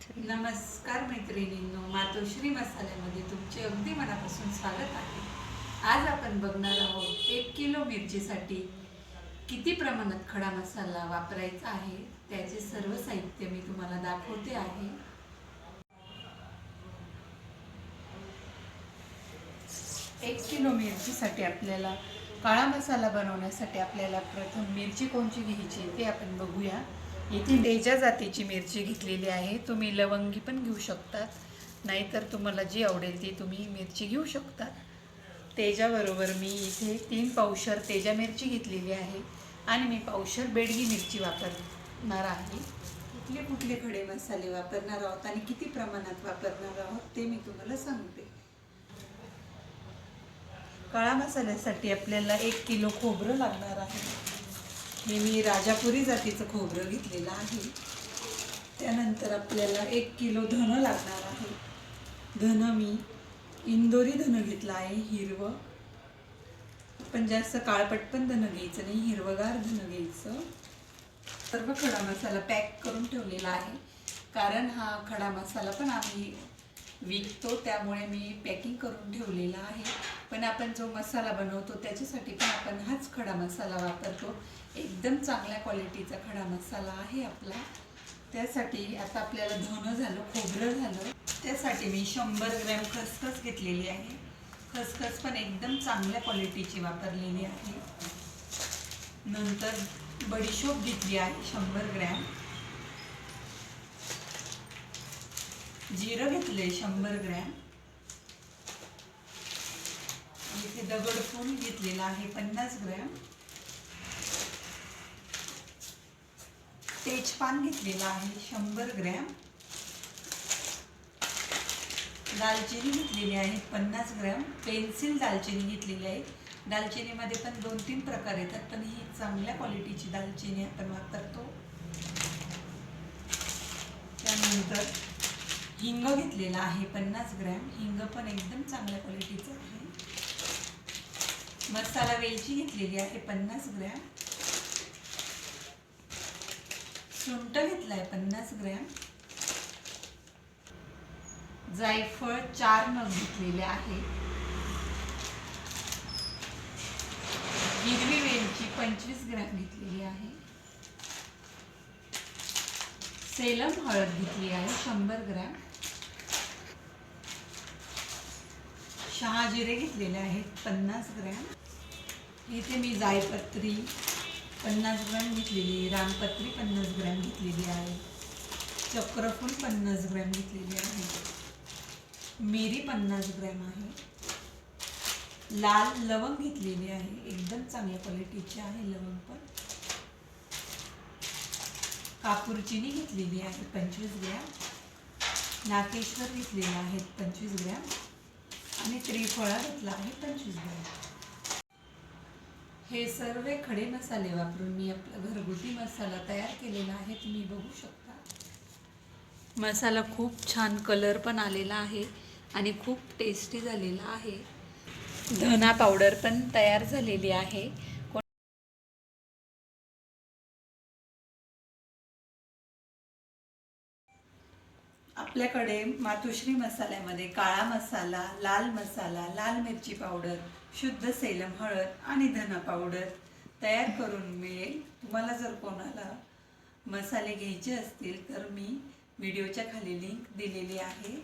नमस्कार मैत्रिणींनो मातोश्री मसाल्यामध्ये तुमचे अगदी मनापासून स्वागत आहे. आज आपण बघणार आहोत एक किलो मिरचीसाठी किती प्रमाणात खडा मसाला वापरायचा आहे त्याचे सर्व साहित्य मी तुम्हाला दाखवते आहे. एक किलो मिरचीसाठी आपल्याला काळा मसाला बनवण्यासाठी आपल्याला प्रथम मिरची कोणची घ्यायची ते आपण बघूया. इथे तेजा जातीची मिरची घेतलेली आहे. तुम्ही लवंगी पण घेऊ शकतात. नाहीतर तुम्हाला जी आवडेल ती तुम्ही मिरची घेऊ शकता तेजाबरोबर मी इथे तीन पावशर तेजा मिरची घेतलेली आहे. आणि मी पावशर बेडगी मिरची वापरणार आहे. कुठले कुठले खडे मसाले वापरणार आहोत आणि किती प्रमाणात वापरणार आहोत ते मी तुम्हाला सांगते. काळा मसाल्यासाठी आपल्याला एक किलो खोबरं लागणार आहे. हे मी राजापुरी जातीचं खोबरं घेतलेलं आहे. त्यानंतर आपल्याला एक किलो धन लागणार आहे. धन मी इंदोरी धन घेतलं आहे हिरवं. पण जास्त काळपट पण धन घ्यायचं नाही हिरवगार धन घ्यायचं. सर्व खडा मसाला पॅक करून ठेवलेला आहे. कारण हा खडा मसाला पण आम्ही विकतो त्यामुळे मी पॅकिंग करून ठेवलेला आहे. पण आपण जो मसाला बनवतो त्याच्यासाठी पण आपण हाच खडा मसाला वापरतो. एकदम चांगल्या क्वालिटीचा खडा मसाला आहे आपला. त्यासाठी आता आपल्याला धुणं झालं खोबरं झालं. त्यासाठी मी शंभर ग्रॅम खसखस घेतलेली आहे. खसखस पण एकदम चांगल्या क्वालिटीची वापरलेली आहे. नंतर बडीशोप घेतली आहे शंभर ग्रॅम. जिरं घेतले शंभर ग्रॅम. म्हणजे इथे दगडफूल घेतलेला आहे? पन्नास ग्रॅम. तेजपान घेतलेला आहे शंभर ग्रॅम. दालचिनी घेतलेली आहे पन्नास ग्रॅम. पेन्सिल दालचिनी घेतलेली आहे. दालचिनीमध्ये पण दोन तीन प्रकार येतात पण ही चांगल्या क्वालिटीची दालचिनी आपण वापरतो. त्यानंतर हिंग घेतलेला आहे पन्नास ग्रॅम. हिंग पण एकदम चांगल्या क्वालिटीचं आहे. मसाला वेलची घेतलेली आहे पन्नास ग्रॅम. सुंट घेतला आहे पन्नास ग्रॅम. जायफळ चार नग घेतलेले आहे. हिरवी वेलची पंचवीस ग्रॅम घेतलेली आहे. सेलम हळद घेतली आहे शंभर ग्रॅम. शहाजिरे घेतलेले आहेत पन्नास ग्रॅम. इथे मी जायपत्री पन्नास ग्रॅम घेतलेली रामपत्री पन्नास ग्रॅम घेतलेली आहे चक्रफूल पन्नास ग्रॅम घेतलेली आहे मिरी पन्नास ग्रॅम आहे लाल लवंग घेतलेली आहे एकदम चांगल्या क्वालिटीची आहे लवंग पण. कापूरचिनी घेतलेली आहे पंचवीस ग्रॅम. नाकेश्वर घेतलेले आहेत पंचवीस ग्रॅम. आणि त्रिफळा घेतला आहे पंचवीस ग्रॅम. हे सर्व खडे मसाले वापरून मी आपला घरगुती मसाला तयार केलेला आहे तुम्ही बघू शकता. मसाला खूप छान कलर पण आलेला आहे आणि खूप टेस्टी झालेला आहे. धना पावडर पण तयार झालेली आहे. आपल्याकडे मातोश्री मसाल्यामध्ये काळा मसाला लाल मसाला लाल मिरची पावडर शुद्ध सेलम हळद आणि धना पावडर तयार करून मिळेल. तुम्हाला जर कोणाला मसाले घ्यायचे असतील तर मी व्हिडिओच्या खाली लिंक दिलेली आहे.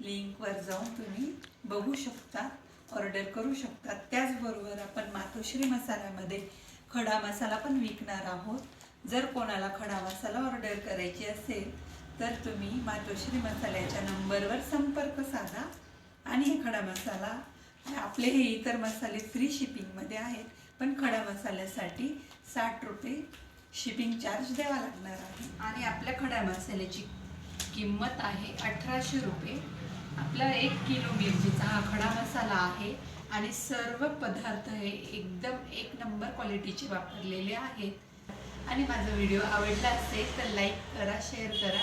लिंकवर जाऊन तुम्ही बघू शकता ऑर्डर करू शकता. त्याचबरोबर आपण मातोश्री मसाल्यामध्ये खडा मसाला पण विकणार आहोत. जर कोणाला खडा मसाला ऑर्डर करायची असेल तर तुम्ही मातोश्री मसाल्याच्या नंबरवर संपर्क साधा आणि हे खडा मसाला आपले हे इतर मसाले फ्री शिपिंगमध्ये आहेत पण खडा मसाल्यासाठी साठ रुपये शिपिंग चार्ज द्यावा लागणार आहे. आणि आपल्या खडा मसाल्याची किंमत आहे अठराशे रुपये. आपला एक किलो मिरचीचा हा खडा मसाला आहे आणि सर्व पदार्थ हे एकदम एक नंबर क्वालिटीचे वापरलेले आहेत. आणि माझा व्हिडिओ आवडला असेल तर लाईक करा शेअर करा.